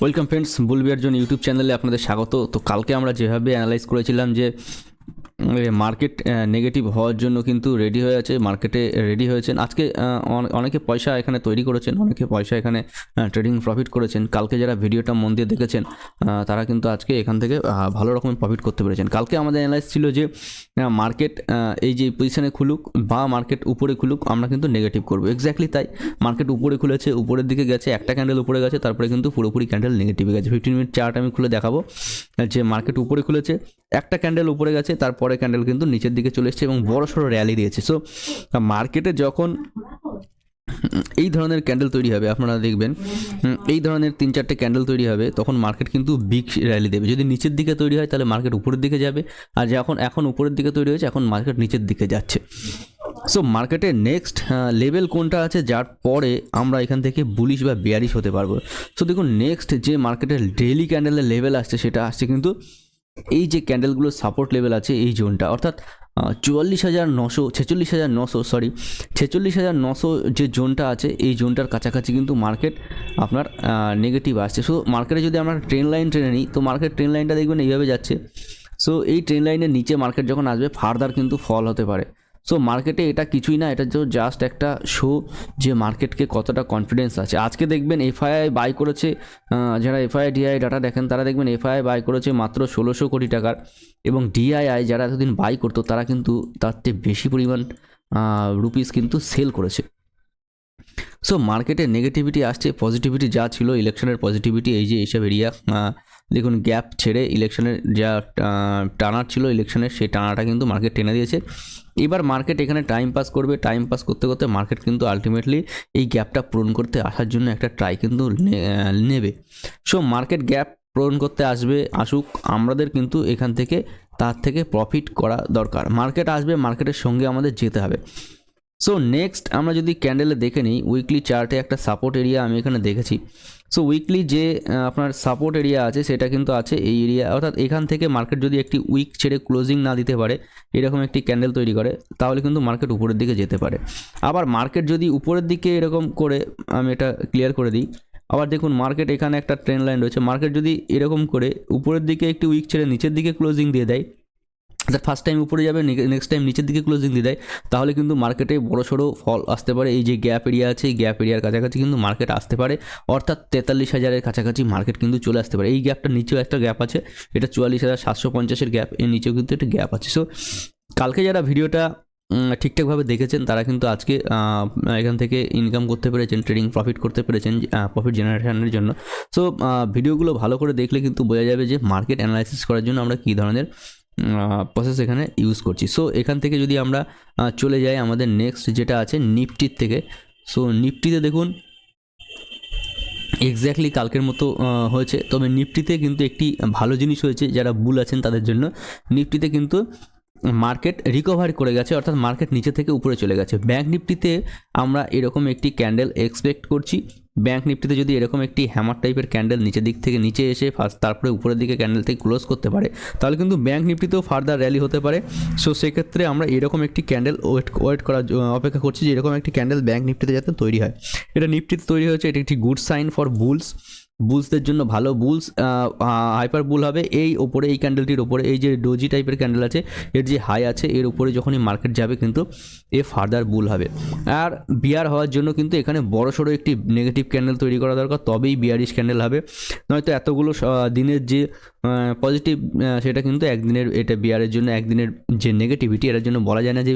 Welcome friends বুলবিয়ার জন্য YouTube চ্যানেলে আপনাদের স্বাগত। তো কালকে আমরা যেভাবে অ্যানালাইজ করেছিলাম যে মার্কেট নেগেটিভ হওয়ার জন্য কিন্তু রেডি হয়ে আছে মার্কেটে রেডি হয়েছেন। আজকে অনেকে পয়সা এখানে তৈরি করেছেন, অনেকে পয়সা এখানে ট্রেডিং প্রফিট করেছেন। কালকে যারা ভিডিওটা মন দিয়ে দেখেছেন তারা কিন্তু আজকে এখান থেকে ভালো রকমের প্রফিট করতে পেরেছেন। কালকে আমাদের অ্যানালাইজ ছিল যে মার্কেট এই যে পজিশনে খুলুক বা মার্কেট উপরে খুলুক, আমরা কিন্তু নেগেটিভ করব। এক্স্যাক্টলি তাই। মার্কেট উপরে খুলেছে, উপরের দিকে গেছে, একটা ক্যান্ডেল উপরে গেছে, তারপরে কিন্তু পুরোপুরি ক্যান্ডেল নেগেটিভে গেছে। ফিফটিন মিনিট চার্ট আমি খুলে দেখাবো, যে মার্কেট উপরে খুলেছে, একটা ক্যান্ডেল উপরে গেছে, তারপরে ক্যান্ডেল কিন্তু নিচের দিকে চলে এসেছে এবং বড় সড়ো র্যালি দিয়েছে। সো মার্কেটে যখন এই ধরনের ক্যান্ডেল তৈরি হবে, আপনারা দেখবেন এই ধরনের তিন চারটে ক্যান্ডেল তৈরি হবে, তখন মার্কেট কিন্তু বিগ র্যালি দেবে। যদি নিচের দিকে তৈরি হয়, তাহলে মার্কেট উপরের দিকে যাবে। আর যখন, এখন উপরের দিকে তৈরি হয়েছে, এখন মার্কেট নিচের দিকে যাচ্ছে। সো মার্কেটের নেক্সট লেভেল কোনটা আছে, যার পরে আমরা এখান থেকে বুলিশ বা বেয়ারিশ হতে পারব। সো দেখুন নেক্সট যে মার্কেটের ডেইলি ক্যান্ডেলের লেভেল আসছে, সেটা আসছে কিন্তু এই যে ক্যান্ডেলগুলোর সাপোর্ট লেভেল আছে এই জোনটা অর্থাৎ চুয়াল্লিশ হাজার নশো, ছেচল্লিশ হাজার নশো সরি ছেচল্লিশ হাজার নশো যে জোনটা আছে, এই জোনটার কাছাকাছি কিন্তু মার্কেট আপনার নেগেটিভ আসছে। সো মার্কেটে যদি আমরা ট্রেন লাইন ট্রেনে নিই, তো মার্কেট ট্রেন লাইনটা দেখবেন এইভাবে যাচ্ছে। সো এই ট্রেন লাইনের নিচে মার্কেট যখন আসবে ফার্দার কিন্তু ফল হতে পারে। সো মার্কেটে এটা কিছুই না, এটা তো জাস্ট একটা শো যে মার্কেটকে কতটা কনফিডেন্স আছে। আজকে দেখবেন এফআইআই বাই করেছে যারা এফআইআই ডিআই ডাটা দেখেন, তারা দেখবেন এফআইআই বাই করেছে মাত্র ষোলোশো কোটি টাকার এবং ডিআইআই যারা এতদিন বাই করতো, তারা কিন্তু তার চেয়ে বেশি পরিমাণ রুপিস কিন্তু সেল করেছে। সো মার্কেটে নেগেটিভিটি আসছে পজিটিভিটি যা ছিল ইলেকশনের পজিটিভিটি এই যে এইসব এরিয়া দেখুন গ্যাপ ছেড়ে ইলেকশনের যা টানার ছিল ইলেকশনের সেই টানাটা কিন্তু মার্কেট টেনে দিয়েছে। এবার মার্কেট এখানে টাইম পাস করবে। টাইম পাস করতে করতে মার্কেট কিন্তু আলটিমেটলি এই গ্যাপটা পূরণ করতে আসার জন্য একটা ট্রাই কিন্তু নেবে। সো মার্কেট গ্যাপ পূরণ করতে আসবে, আসুক। আমাদের কিন্তু এখান থেকে তার থেকে প্রফিট করা দরকার। মার্কেট আসবে মার্কেটের সঙ্গে আমাদের যেতে হবে। সো নেক্সট আমরা যদি ক্যান্ডেলে দেখে নিই উইকলি চার্টে একটা সাপোর্ট এরিয়া আমি এখানে দেখেছি। সো উইকলি যে আপনার সাপোর্ট এরিয়া আছে, সেটা কিন্তু আছে এই এরিয়া অর্থাৎ এখান থেকে মার্কেট যদি একটি উইক ছেড়ে ক্লোজিং না দিতে পারে, এরকম একটি ক্যান্ডেল তৈরি করে, তাহলে কিন্তু মার্কেট উপরের দিকে যেতে পারে। আবার মার্কেট যদি উপরের দিকে এরকম করে, আমি এটা ক্লিয়ার করে দিই। আবার দেখুন মার্কেট এখানে একটা ট্রেন লাইন রয়েছে। মার্কেট যদি এরকম করে, উপরের দিকে একটি উইক ছেড়ে নিচের দিকে ক্লোজিং দিয়ে দেয় অর্থাৎ ফার্স্ট টাইম উপরে যাবে নেক্সট টাইম নিচের দিকে ক্লোজিং দিয়ে দেয়, তাহলে কিন্তু মার্কেটে বড় সড়ো ফল আসতে পারে। এই যে গ্যাপ এরিয়া আছে, এই গ্যাপ এরিয়ার কাছাকাছি কিন্তু মার্কেট আসতে পারে। অর্থাৎ তেতাল্লিশ হাজারের কাছাকাছি মার্কেট কিন্তু চলে আসতে পারে। এই গ্যাপটা নিচেও একটা গ্যাপ আছে। এটা চুয়াল্লিশ হাজার সাতশো পঞ্চাশের গ্যাপ এর নিচেও কিন্তু একটা গ্যাপ আছে। সো কালকে যারা ভিডিওটা ঠিকঠাকভাবে দেখেছেন, তারা কিন্তু আজকে এখান থেকে ইনকাম করতে পেরেছেন ট্রেডিং প্রফিট করতে পেরেছেন প্রফিট জেনারেশনের জন্য। সো ভিডিওগুলো ভালো করে দেখলে কিন্তু বোঝা যাবে যে মার্কেট অ্যানালাইসিস করার জন্য আমরা কী ধরনের প্রসেস এখানে ইউজ করছি। সো এখান থেকে যদি আমরা চলে যাই আমাদের নেক্সট যেটা আছে নিফটির থেকে। সো নিফটিতে দেখুন এক্স্যাক্টলি কালকের মতো হয়েছে। তবে নিফটিতে কিন্তু একটি ভালো জিনিস হয়েছে, যারা বুল আছেন তাদের জন্য। নিফটিতে কিন্তু মার্কেট রিকভারি করে গেছে, অর্থাৎ মার্কেট নিচে থেকে উপরে চলে গেছে। ব্যাঙ্ক নিফটিতে আমরা এরকম একটি ক্যান্ডেল এক্সপেক্ট করছি। ব্যাঙ্ক নিফটিতে যদি এরকম একটি হ্যামার টাইপের ক্যান্ডেল নিচের দিক থেকে নিচে এসে ফার্স্ট তারপরে উপরের দিকে ক্যান্ডেল থেকে ক্লোজ করতে পারে, তাহলে কিন্তু ব্যাঙ্ক নিফটিতেও ফার্দার র্যালি হতে পারে। সো সেক্ষেত্রে আমরা এরকম একটি ক্যান্ডেল ওয়েট ওয়েট করার অপেক্ষা করছি যে এরকম একটি ক্যান্ডেল ব্যাঙ্ক নিফটিতে যাতে তৈরি হয়। এটা নিফটিতে তৈরি হয়েছে, এটি একটি গুড সাইন ফর বুলস বুলসদের জন্য ভালো বুলস হাইপার বুল হবে। এই ওপরে, এই ক্যান্ডেলটির ওপরে, এই যে ডোজি টাইপের ক্যান্ডেল আছে, এর যে হাই আছে, এর উপরে যখনই মার্কেট যাবে কিন্তু এ ফার্দার বুল হবে। আর বিয়ার হওয়ার জন্য কিন্তু এখানে বড় সড়ো একটি নেগেটিভ ক্যান্ডেল তৈরি করা দরকার, তবেই বিয়ারিশ ক্যান্ডেল হবে। নয়তো এতগুলো দিনের যে পজিটিভ সেটা কিন্তু একদিনের, এটা বিয়ারের জন্য একদিনের যে নেগেটিভিটি এটার জন্য বলা যায় না যে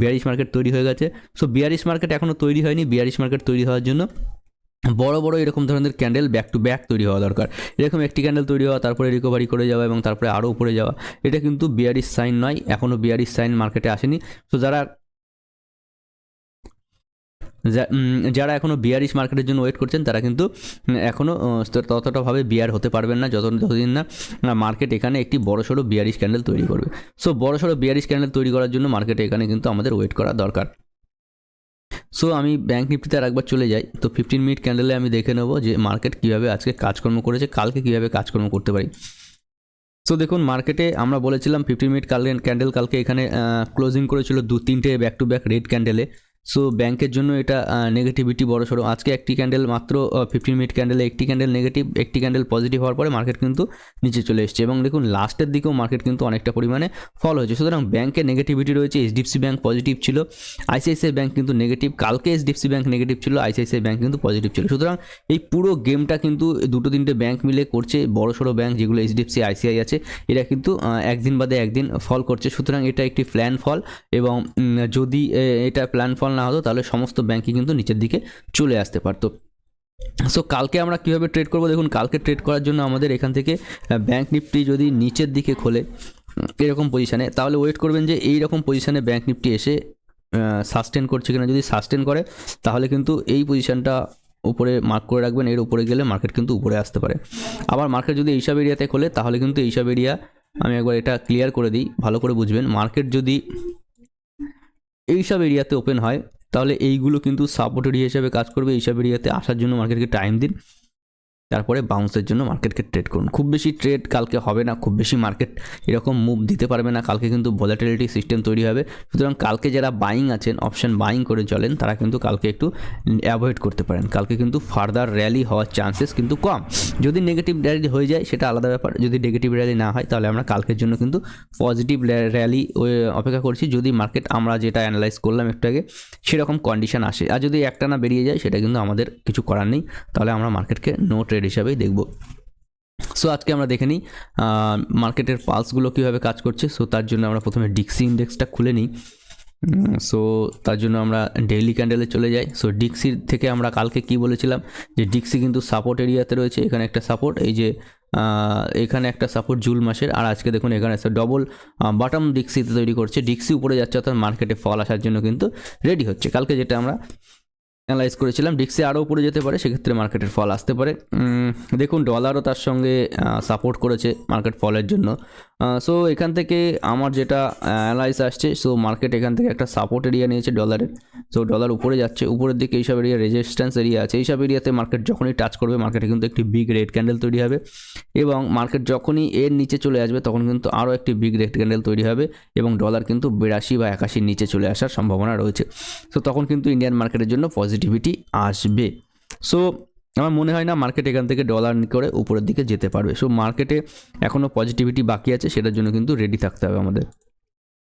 বিয়ারিশ মার্কেট তৈরি হয়ে গেছে। সো বিয়ারিশ মার্কেট এখনও তৈরি হয়নি বিয়ারিশ মার্কেট তৈরি হওয়ার জন্য বড় বড় এরকম ধরনের ক্যান্ডেল ব্যাক টু ব্যাক তৈরি হওয়া দরকার। এরকম একটি ক্যান্ডেল তৈরি হওয়া, তারপরে রিকভারি করে যাওয়া এবং তারপরে আরও উপরে যাওয়া, এটা কিন্তু বিয়ারিশ সাইন নয় এখনও বিয়ারিশ সাইন মার্কেটে আসেনি। তো যারা যারা এখনও বিয়ারিশ মার্কেটের জন্য ওয়েট করছেন, তারা কিন্তু এখনও ততটাভাবে বিয়ার হতে পারবেন না, যত যতদিন না মার্কেট এখানে একটি বড় সড়ো বিয়ারিশ ক্যান্ডেল তৈরি করবে। সো বড় সড়ো বিয়ারিশ ক্যান্ডেল তৈরি করার জন্য মার্কেটে এখানে কিন্তু আমাদের ওয়েট করা দরকার। সো আমি ব্যাঙ্ক নিফটিতে আর একবার চলে যাই। তো ফিফটিন মিনিট ক্যান্ডেলে আমি দেখে নেব যে মার্কেট কীভাবে আজকে কাজকর্ম করেছে, কালকে কীভাবে কাজকর্ম করতে পারি। সো দেখুন মার্কেটে আমরা বলেছিলাম ফিফটিন মিনিট কাল ক্যান্ডেল কালকে এখানে ক্লোজিং করেছিল দু তিনটে ব্যাক টু ব্যাক রেড ক্যান্ডেলে সো ব্যাংকের জন্য এটা নেগেটিভিটি বড় সড়ো। আজকে একটি ক্যান্ডেল মাত্র ফিফটিন মিনিট ক্যান্ডেলে একটি ক্যান্ডেল নেগেটিভ একটি ক্যান্ডেল পজিটিভ হওয়ার পরে মার্কেট কিন্তু নিচে চলে এসছে। এবং দেখুন লাস্টের দিকেও মার্কেট কিন্তু অনেকটা পরিমাণে ফল হয়েছে। সুতরাং ব্যাংকে নেগেটিভিটি রয়েছে এইচডিএফসি ব্যাংক পজিটিভ ছিল আইসিআইসিআই ব্যাংক কিন্তু নেগেটিভ কালকে এইচডিএফসি ব্যাংক নেগেটিভ ছিল আইসিআইসিআই ব্যাংক কিন্তু পজিটিভ ছিল। সুতরাং এই পুরো গেমটা কিন্তু দুটো তিনটে ব্যাংক মিলে করছে, বড় সড়ো ব্যাংক যেগুলো এইচডিএফসি আইসিআই আছে, এরা কিন্তু একদিন বাদে একদিন ফল করছে। সুতরাং এটা একটি প্ল্যান ফল এবং যদি এটা প্ল্যান ফল না হতো, তাহলে সমস্ত ব্যাংকই কিন্তু নিচের দিকে চলে আসতে পারতো। সো কালকে আমরা কীভাবে ট্রেড করব? দেখুন, কালকে ট্রেড করার জন্য আমাদের এখান থেকে ব্যাঙ্ক নিফটি যদি নিচের দিকে খোলে এরকম পজিশানে তাহলে ওয়েট করবেন যে এই রকম পজিশানে ব্যাঙ্ক নিফটি এসে সাস্টেন করছে কিনা। যদি সাস্টেন করে, তাহলে কিন্তু এই পজিশানটা উপরে মার্ক করে রাখবেন। এর উপরে গেলে মার্কেট কিন্তু উপরে আসতে পারে। আবার মার্কেট যদি এইসব এরিয়াতে খোলে, তাহলে কিন্তু এইসব এরিয়া আমি একবার এটা ক্লিয়ার করে দিই। ভালো করে বুঝবেন। মার্কেট যদি এইসব এরিয়াতে ওপেন হয়, তাহলে এইগুলো কিন্তু সাপোর্ট এরিয়া হিসেবে কাজ করবে, এইসব এরিয়াতে আসার জন্য মার্কেটকে টাইম দিন। তারপরে বাউন্সের জন্য মার্কেটকে ট্রেড করুন। খুব বেশি ট্রেড কালকে হবে না, খুব বেশি মার্কেট এরকম মুভ দিতে পারবে না। কালকে কিন্তু ভলাটিলিটি সিস্টেম তৈরি হবে। সুতরাং কালকে যারা বাইং আছেন অপশন বাইং করে চলেন, তারা কিন্তু কালকে একটু অ্যাভয়েড করতে পারেন। কালকে কিন্তু ফার্দার র্যালি হওয়ার চান্সেস কিন্তু কম। যদি নেগেটিভ র্যালি হয়ে যায়, সেটা আলাদা ব্যাপার। যদি নেগেটিভ র্যালি না হয়, তাহলে আমরা কালকের জন্য কিন্তু পজিটিভ র্যালি অপেক্ষা করছি। যদি মার্কেট আমরা যেটা অ্যানালাইজ করলাম একটু আগে, সেরকম কন্ডিশন আসে। আর যদি একটা না বেরিয়ে যায়, সেটা কিন্তু আমাদের কিছু করার নেই। তাহলে আমরা মার্কেটকে নো ট্রেড হিসাবেই দেখব। সো আজকে আমরা দেখে নিই মার্কেটের পালসগুলো কীভাবে কাজ করছে। সো তার জন্য আমরা প্রথমে ডিক্সি ইন্ডেক্সটা খুলে নিই। সো তার জন্য আমরা ডেইলি ক্যান্ডেলে চলে যাই। সো ডিক্সির থেকে আমরা কালকে কি বলেছিলাম? যে ডিক্সি কিন্তু সাপোর্ট এরিয়াতে রয়েছে, এখানে একটা সাপোর্ট এই যে এখানে একটা সাপোর্ট জুল মাসের। আর আজকে দেখুন, এখানে ডবল বটম ডিক্সিতে তৈরি করছে। ডিক্সি উপরে যাচ্ছে, অর্থাৎ মার্কেটে ফল আসার জন্য কিন্তু রেডি হচ্ছে। কালকে যেটা আমরা অ্যানালাইজ করেছিলাম। ডিক্সি আরও উপরে যেতে পারে, সেক্ষেত্রে মার্কেটের ফল আসতে পারে। দেখুন ডলারও তার সঙ্গে সাপোর্ট করেছে মার্কেট ফলের জন্য। সো এখান থেকে আমার যেটা অ্যানালাইজ আসছে সো মার্কেট এখান থেকে একটা সাপোর্ট এরিয়া নিয়েছে ডলারের সো ডলার উপরে যাচ্ছে, উপরের দিকে এইসব এরিয়া রেজিস্ট্যান্স এরিয়া আছে। এইসব এরিয়াতে মার্কেট যখনই টাচ করবে মার্কেটে কিন্তু একটি বিগ রেড ক্যান্ডেল তৈরি হবে। এবং মার্কেট যখনই এর নিচে চলে আসবে, তখন কিন্তু আরও একটি বিগ রেড ক্যান্ডেল তৈরি হবে এবং ডলার কিন্তু বিরাশি বা একাশির নিচে চলে আসার সম্ভাবনা রয়েছে। সো তখন কিন্তু ইন্ডিয়ান মার্কেটের জন্য পজিটিভিটি আসবে। সো আমার মনে হয় না মার্কেট এখান থেকে ডলার করে উপরের দিকে যেতে পারবে। সো মার্কেটে এখনও পজিটিভিটি বাকি আছে, সেটার জন্য কিন্তু রেডি থাকতে হবে আমাদের।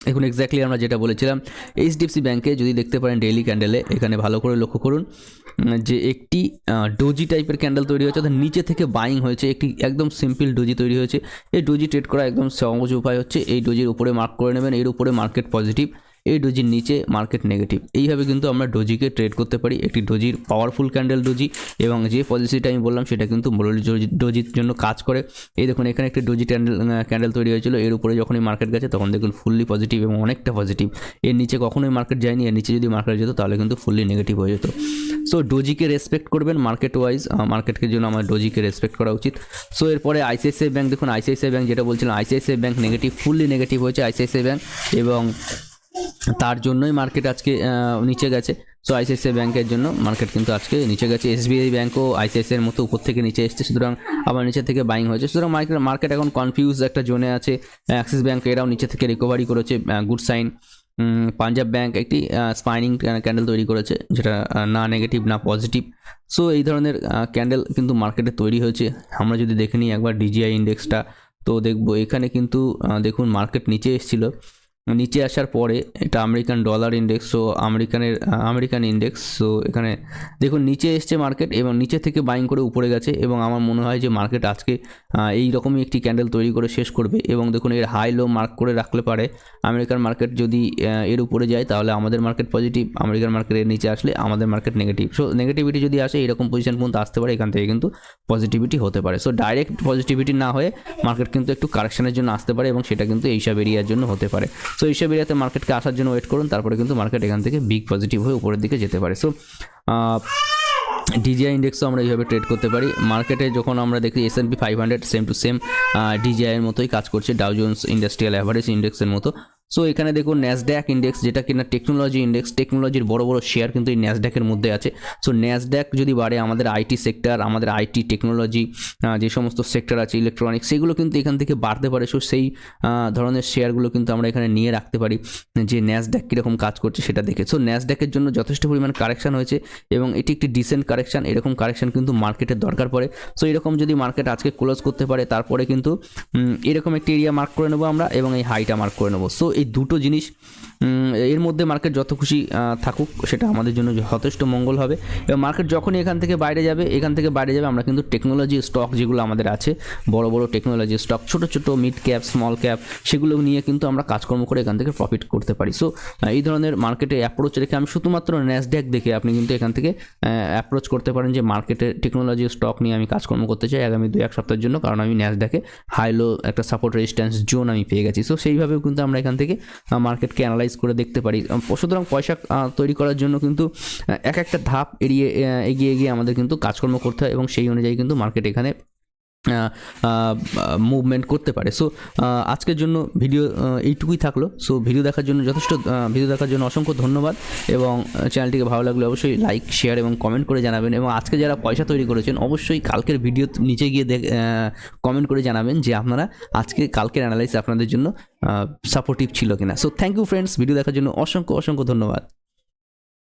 এখন এক্স্যাক্টলি আমরা যেটা বলেছিলাম এইচডিএফসি ব্যাংকে যদি দেখতে পারেন ডেইলি ক্যান্ডেলে এখানে ভালো করে লক্ষ্য করুন যে একটি ডোজি টাইপের ক্যান্ডেল তৈরি হয়েছে, অর্থাৎ নিচে থেকে বাইং হয়েছে, একটি একদম সিম্পল ডোজি তৈরি হয়েছে। এই ডোজি ট্রেড করা একদম সহজ উপায় হচ্ছে, এই ডোজির উপরে মার্ক করে নেবেন, এর উপরে মার্কেট পজিটিভ এই ডোজির নিচে মার্কেট নেগেটিভ এইভাবে কিন্তু আমরা ডোজিকে ট্রেড করতে পারি। একটি ডোজির পাওয়ারফুল ক্যান্ডেল ডোজি এবং যে পলিসিটা আমি বললাম, সেটা কিন্তু ডোজি- ডোজির জন্য কাজ করে। এই দেখুন, এখানে একটি ডোজি ক্যান্ডেল ক্যান্ডেল তৈরি হয়েছিল। এর উপরে যখনই মার্কেট গেছে, তখন দেখুন ফুললি পজিটিভ এবং অনেকটা পজিটিভ এর নিচে কখনোই মার্কেট যায়নি। এর নিচে যদি মার্কেট যেত, তাহলে কিন্তু ফুললি নেগেটিভ হয়ে যেত। সো ডোজিকে রেসপেক্ট করবেন মার্কেট ওয়াইজ মার্কেটকে জন্য আমার ডোজিকে রেসপেক্ট করা উচিত। সো এরপরে আইসিআইসিআই ব্যাংক দেখুন আইসিআইসিআই ব্যাঙ্ক যেটা বলছিলাম ICICI bank negative fully negative হয়েছে আইসিআইসিআই ব্যাঙ্ক এবং তার জন্যই মার্কেট আজকে নিচে গেছে। সো আইসিআইসিআই ব্যাংকের জন্য মার্কেট কিন্তু আজকে নিচে গেছে। এসবিআই ব্যাংকও আইসিআইসিআইয়ের মতো উপর থেকে নিচে এসছে। সুতরাং আবার নিচে থেকে বাইং হয়েছে। সুতরাং মার্কেট মার্কেট এখন কনফিউজ একটা জোনে আছে। অ্যাক্সিস ব্যাংক এরাও নিচে থেকে রিকভারি করেছে। গুড সাইন পাঞ্জাব ব্যাংক একটি স্পাইনিং ক্যান্ডেল তৈরি করেছে, যেটা না নেগেটিভ না পজিটিভ সো এই ধরনের ক্যান্ডেল কিন্তু মার্কেটে তৈরি হয়েছে। আমরা যদি দেখে নিই একবার ডিজিআই ইন্ডেক্সটা তো দেখব এখানে কিন্তু দেখুন মার্কেট নিচে এসেছিল। নিচে আসার পরে এটা আমেরিকান ডলার ইন্ডেক্স সো আমেরিকানের আমেরিকান ইন্ডেক্স সো এখানে দেখুন নিচে এসছে মার্কেট এবং নিচে থেকে বাইং করে উপরে গেছে এবং আমার মনে হয় যে মার্কেট আজকে এই রকমই একটি ক্যান্ডেল তৈরি করে শেষ করবে এবং দেখুন এর হাই লো মার্ক করে রাখলে পারে। আমেরিকান মার্কেট যদি এর উপরে যায় তাহলে আমাদের মার্কেট পজিটিভ আমেরিকান মার্কেট এর নিচে আসলে আমাদের মার্কেট নেগেটিভ সো নেগেটিভিটি যদি আসে এরকম পজিশন পর্যন্ত আসতে পারে এখান থেকে কিন্তু পজিটিভিটি হতে পারে। সো ডাইরেক্ট পজিটিভিটি না হয়ে মার্কেট কিন্তু একটু কারেকশনের জন্য আসতে পারে এবং সেটা কিন্তু এইসব এরিয়ার জন্য হতে পারে। সো এইসব এরিয়াতে মার্কেটকে আসার জন্য ওয়েট করুন, তারপরে কিন্তু মার্কেট এখান থেকে বিগ পজিটিভ হয়ে উপরের দিকে যেতে পারে। সো ডিজিআই ইন্ডেক্সও আমরা এইভাবে ট্রেড করতে পারি। মার্কেটে যখন আমরা দেখি S and P five hundred same to same ডিজিআইয়ের মতোই কাজ করছে ডাউজন্স ইন্ডাস্ট্রিয়াল অ্যাভারেজ ইন্ডেক্সের মতো। সো এখানে দেখুন ন্যাসড্যাক ইন্ডেক্স যেটা কিনা টেকনোলজি ইন্ডেক্স টেকনোলজির বড় বড় শেয়ার কিন্তু এই ন্যাসড্যাকের মধ্যে আছে। সো ন্যাসড্যাক যদি বাড়ে, আমাদের আইটি সেক্টর আমাদের আইটি টেকনোলজি যে সমস্ত সেক্টর আছে ইলেকট্রনিক্স সেগুলো কিন্তু এখান থেকে বাড়তে পারে। সো সেই ধরনের শেয়ারগুলো কিন্তু আমরা এখানে নিয়ে রাখতে পারি, যে ন্যাসড্যাক কীরকম কাজ করছে সেটা দেখে। সো ন্যাসড্যাকের জন্য যথেষ্ট পরিমাণ কারেকশন হয়েছে এবং এটি একটি ডিসেন্ট কারেকশন এরকম কারেকশন কিন্তু মার্কেটের দরকার পড়ে। সো এরকম যদি মার্কেট আজকে ক্লোজ করতে পারে, তারপরে কিন্তু এরকম একটি এরিয়া মার্ক করে নেব আমরা এবং এই হাইটা মার্ক করে নেব। সো এই দুটো জিনিস এর মধ্যে মার্কেট যত খুশি থাকুক, সেটা আমাদের জন্য যথেষ্ট মঙ্গল হবে। এবং মার্কেট যখনই এখান থেকে বাইরে যাবে, এখান থেকে বাইরে যাবে, আমরা কিন্তু টেকনোলজি স্টক যেগুলো আমাদের আছে, বড় বড় টেকনোলজি স্টক ছোট ছোট মিড ক্যাপ স্মল ক্যাপ সেগুলো নিয়ে কিন্তু আমরা কাজকর্ম করে এখান থেকে প্রফিট করতে পারি। সো এই ধরনের মার্কেটে অ্যাপ্রোচ রেখে আমি শুধুমাত্র ন্যাসড্যাক দেখে আপনি কিন্তু এখান থেকে অ্যাপ্রোচ করতে পারেন যে মার্কেটে টেকনোলজি স্টক নিয়ে আমি কাজকর্ম করতে চাই আগামী দু এক সপ্তাহের জন্য, কারণ আমি ন্যাসড্যাকে হাই লো একটা সাপোর্ট রেজিস্ট্যান্স জোন আমি পেয়ে গেছি। সো সেইভাবেও কিন্তু আমরা এখান থেকে মার্কেটকে অ্যানালাইজ করে দেখতে পারি। সুতরাং পয়সা তৈরি করার জন্য কিন্তু এক একটা ধাপ এড়িয়ে এগিয়ে এগিয়ে আমাদের কিন্তু কাজকর্ম করতে হয় এবং সেই অনুযায়ী কিন্তু মার্কেট এখানে মুভমেন্ট করতে পারে। সো আজকের জন্য ভিডিও এইটুকুই থাকল। সো ভিডিও দেখার জন্য যথেষ্ট ভিডিও দেখার জন্য অসংখ্য ধন্যবাদ এবং চ্যানেলটিকে ভালো লাগলে অবশ্যই লাইক শেয়ার এবং কমেন্ট করে জানাবেন এবং আজকে যারা পয়সা তৈরি করেছেন, অবশ্যই কালকের ভিডিও নিচে গিয়ে দেখ কমেন্ট করে জানাবেন যে আপনারা আজকে কালকের অ্যানালাইস আপনাদের জন্য সাপোর্টিভ ছিল কিনা। So thank you friends video দেখার জন্য অসংখ্য অসংখ্য ধন্যবাদ।